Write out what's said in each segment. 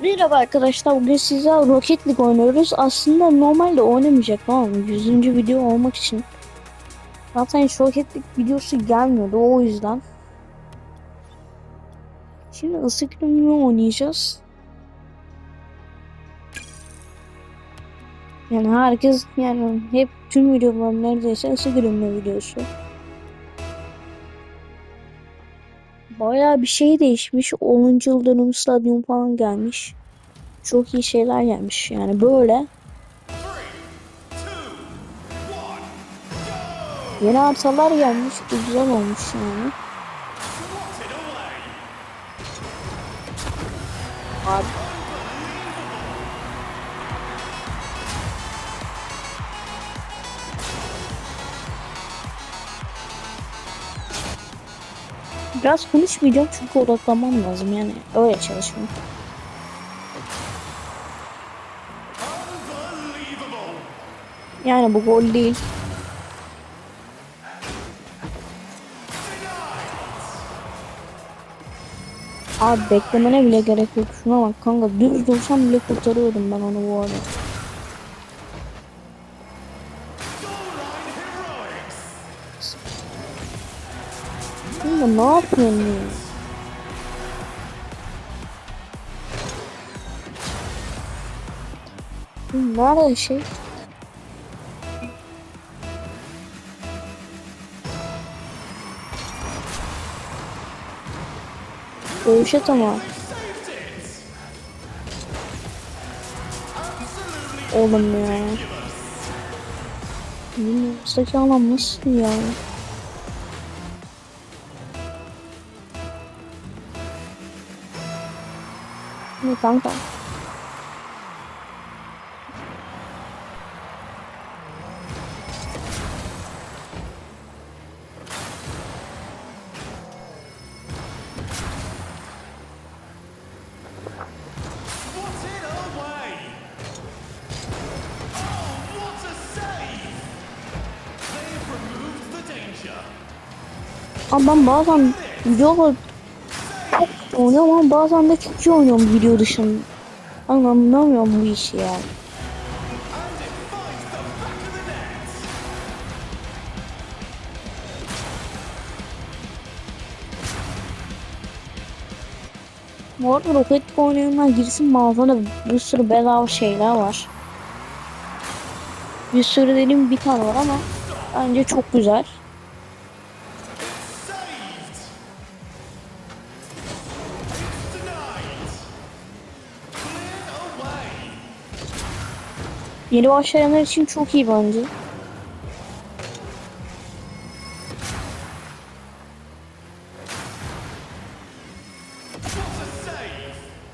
Merhaba arkadaşlar bugün size Rocket League oynuyoruz. Aslında normalde oynamayacak ama 100. video olmak için. Zaten Rocket League videosu gelmiyordu o yüzden. Şimdi ısı gününü oynayacağız. Yani herkes yani hep tüm videolar neredeyse ısı günü videosu. Bayağı bir şey değişmiş. 10. yıl dönüm stadyum falan gelmiş. Çok iyi şeyler gelmiş. Yani böyle. Yeni haritalar gelmiş. Bu güzel olmuş yani. Abi. Biraz konuşmayacağım çünkü odaklanmam lazım yani öyle çalışmam. Yani bu gol değil. Abi beklemene bile gerek yok. Şuna bak kanka düz dursam bile kurtarıyordum ben onu bu arada. Kanka ne yapıyorsun Nerede şey? Dövüşe tamam. Oğlum ya. Bilmiyorum. alan nasıl ya? Danger. Ama ben bazen videolar çok kötü oynuyorum ama bazen de çok iyi oynuyorum video dışında. Anlamıyorum bu işi ya. And it finds the back of the net. Bu arada Rocket oynayanlar girsin mağazada bir sürü bedava şeyler var. Bir sürü dediğim bir tane var ama bence çok güzel. Yeni başlayanlar için çok iyi bence.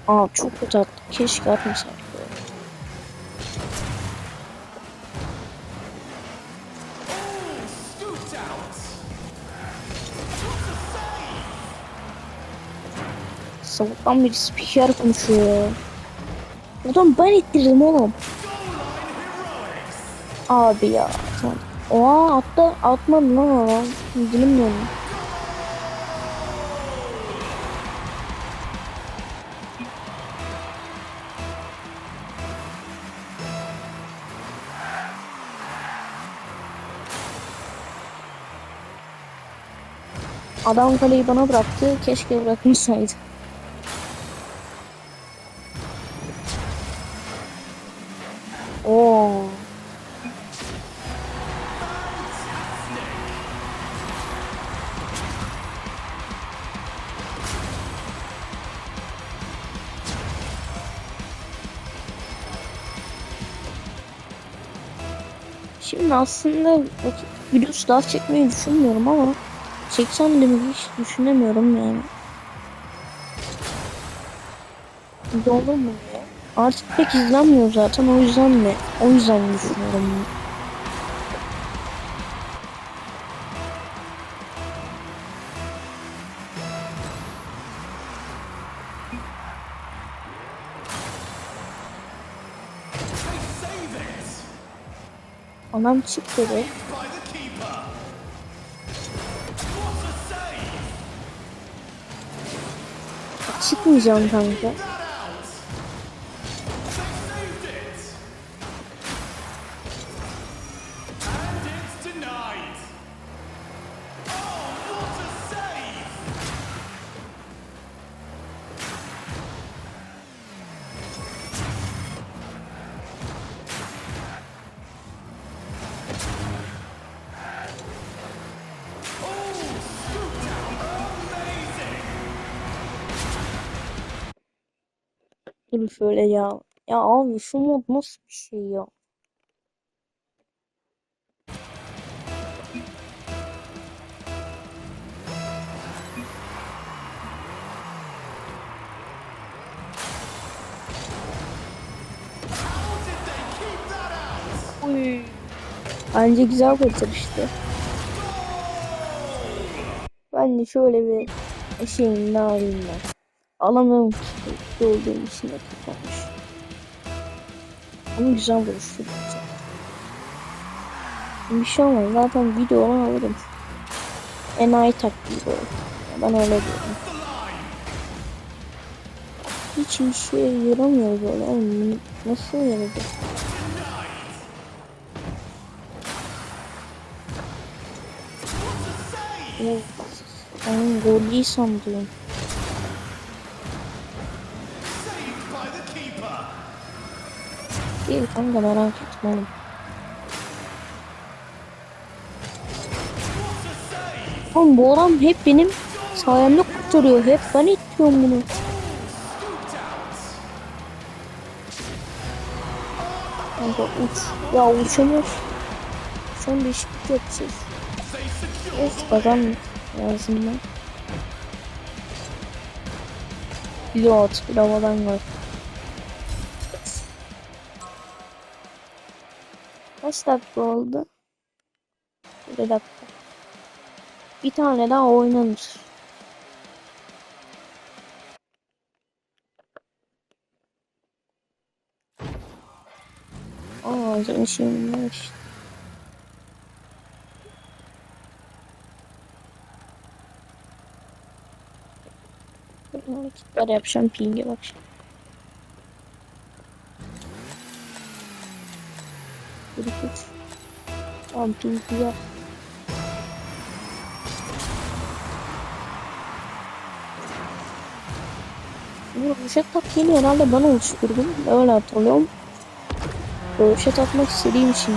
Aa çok kötü attı. Keşke atmasaydı. Sabahtan beri spiker konuşuyor. Buradan ben ittirdim oğlum. Abi ya. Tamam. Oha attı. Atmadı lan adam. Dilim dönüyor. Adam kaleyi bana bıraktı. Keşke bırakmasaydı. Aslında videosu daha çekmeyi düşünmüyorum ama çeksem de mi hiç düşünemiyorum yani. Olur mu? Artık pek izlenmiyor zaten o yüzden de o yüzden düşünüyorum. Save it! 강한 축구를? 아, 치고 이제 온 상태 Dur şöyle ya. Ya abi şu mod nasıl bir şey ya? Uy. Bence güzel kurtarıştı. Ben de şöyle bir şeyin ne alayım ben. Alamıyorum ki. Bekli olduğum için de tutmamış. Ama güzel vuruştu. Bir şey olmaz. Zaten videodan alırım. Enayi taktiği bu. Ben öyle diyorum. Hiç işe yaramıyor böyle. Oğlum nasıl yaradı? Denied. What a save! Evet. Ben gol değil sandım. Değil kanka merak etme oğlum. Oğlum bu adam hep benim sayemde kurtarıyor. Hep ben itiyorum bunu. Kanka uç. Ya uçamıyor. Son değişiklik yapacağız. They secure Of kazanmış lazım lan. Pilot. Bir havadan. Kaç dakika oldu? Bir dakika. Bir tane daha oynanır. Aa, işte. Böyle hareketler yapacağım ping'e bak şimdi. Bir iki üç. Tamam ping güzel. Bu röşet taktiğini herhalde ben oluşturdum. Öyle hatırlıyorum. Röşet atmak istediğim için.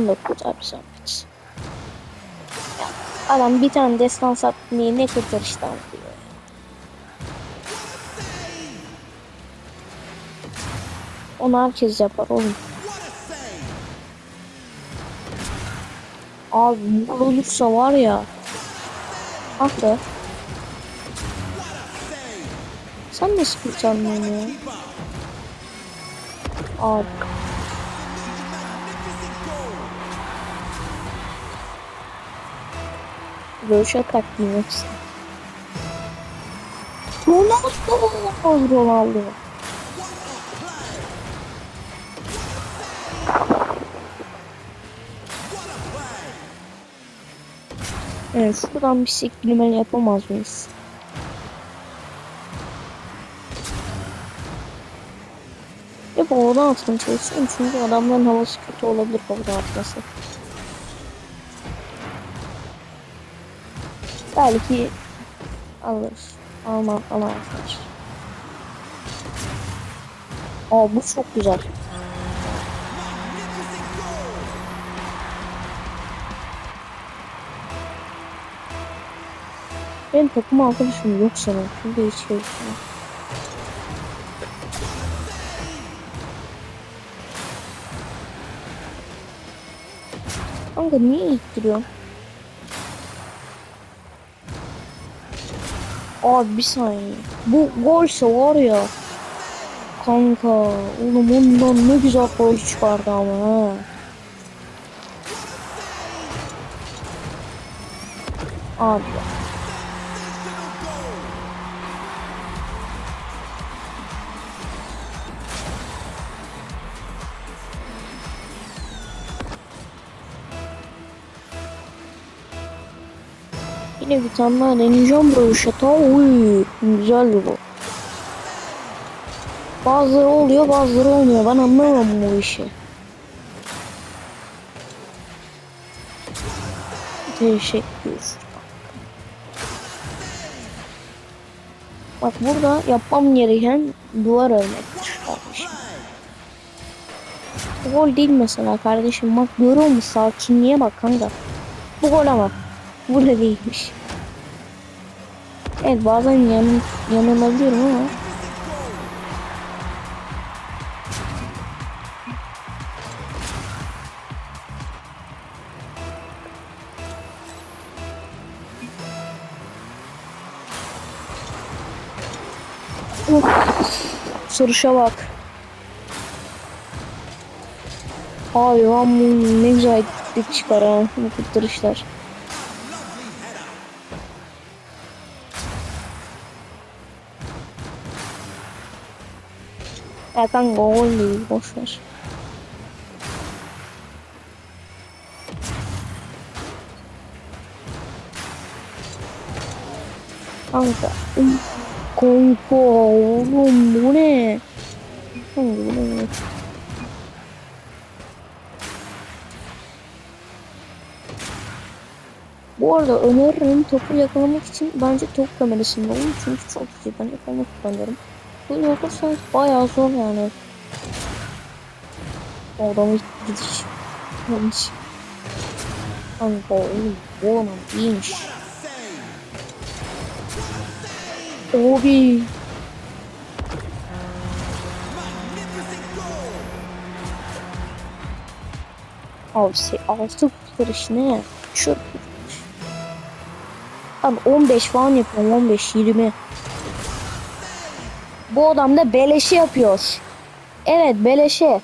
Onu da kurtar bir zahmet. Adam bir tane destan satmayı ne kurtarıştan diyor. Onu herkes yapar oğlum. Abi bu olursa var ya. Ah be. Sen nasıl kurtarmıyorsun ya? Abi. Röşe taktiğim yoksa. Ronaldo. Ronaldo. Evet, şuradan bir sektirmeli yapamaz mıyız? Hep oradan atmaya çalışıyorum çünkü adamların havası kötü olabilir oradan atması. Belki alır. Alma, alamazlar. Aa bu çok güzel. Benim takım arkadaşım yok sanırım. Çünkü hiç şey yok. Kanka niye ittiriyorsun? Abi bir saniye. Bu golse var ya. Kanka oğlum ondan ne güzel gol çıkardı ama ha. Abi. Yine bir tane daha deneyeceğim bu şata. Güzel bu. Bazıları oluyor bazıları olmuyor. Ben anlamam bu işi. Teşekkür. Bak burada yapmam gereken duvar örmektir kardeşim. Bu gol değil mesela kardeşim. Bak görüyor musun sakinliğe bak kanka. Bu gol ama. Bu da değilmiş. Evet bazen yan, yanılabiliyorum ama. Uf, Sırışa bak. Bu ne güzel çıkar ha bu kurtarışlar. Kanka gol değil boşver. Kanka. Kanka oğlum ne? Kanka ne? Bu arada öneririm topu yakalamak için bence top kamerasında olun çünkü çok güzel ben yakalamak kullanıyorum. Bu yaparsanız bayağı zor yani. O adamı gidiş. Yanlış. Kanka oğlum adam iyiymiş. Abi şey, altı kurtarış ne? Çöp. Abi 15 falan yapıyorum 15 20. Bu adam da beleşe yapıyor. Evet beleşe.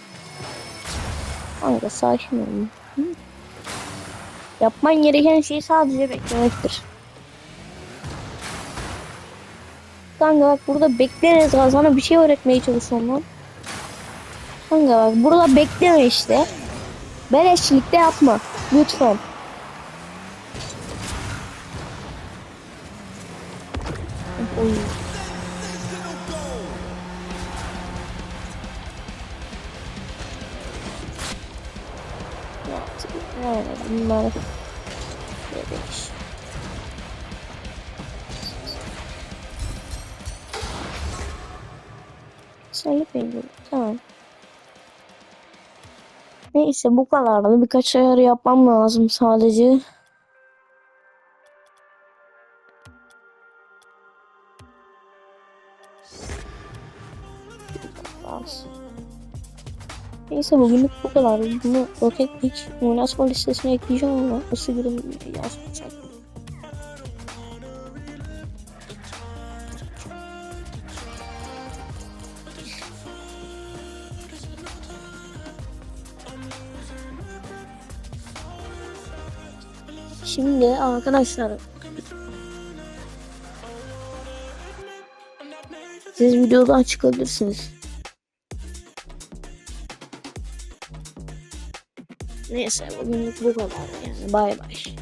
Kanka sakin olun. Yapman gereken şey sadece beklemektir. Kanka bak burada bekleriz ha sana bir şey öğretmeye çalışıyorum lan. Kanka bak burada bekleme işte. Beleşçilikte yapma. Lütfen. Oy. Yani bunlar bebek. Sarı peynir. Tamam. Neyse bu kadardı. Birkaç ayarı yapmam lazım sadece. Neyse bugünlük bu kadar. Bunu Rocket League oynatma listesine ekleyeceğim ama nasıl görünüyor yazmayacağım. Şimdi arkadaşlar siz videodan çıkabilirsiniz. Neyse bugünlük bu kadar yani bay bay.